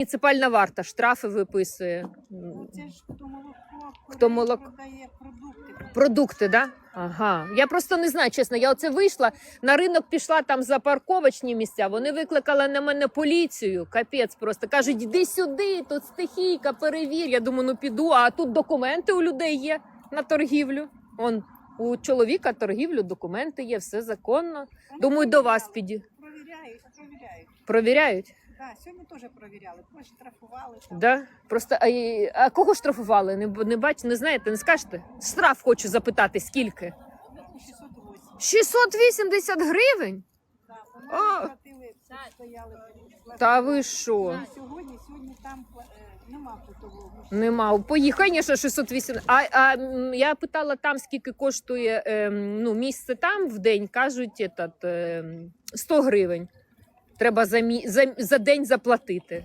Муніципальна варта штрафи виписує. Ну, Це ж хто молоко, Хто продає продукти. Продукти, да? Ага. Я просто не знаю, чесно. Я оце вийшла на ринок, пішла там за парковочні місця. Вони викликали на мене поліцію. Капець просто кажуть, іди сюди, тут стихійка, перевір. Я думаю, ну піду. А тут документи у людей є на торгівлю. Он у чоловіка торгівлю, документи є, все законно. Вони Думаю, до вас провіряли. піді. Провіряють, провіряють. Провіряють. Так, сьогодні теж провіряли, штрафували. Там. Да? Просто а, і- а кого штрафували? Не, б- не бач, не знаєте, не скажете? Штраф хочу запитати, скільки? 608. 680 гривень? Так, вони А. платили, стояли. Та ви що? Ну, Сьогодні, сьогодні там е, нема того. Нема. Поїхав, звісно, 608. А, а м, я питала там, скільки коштує ем, ну, місце там в день, кажуть, етат, ем, 100 гривень. Треба за, мі... за, за день заплатити.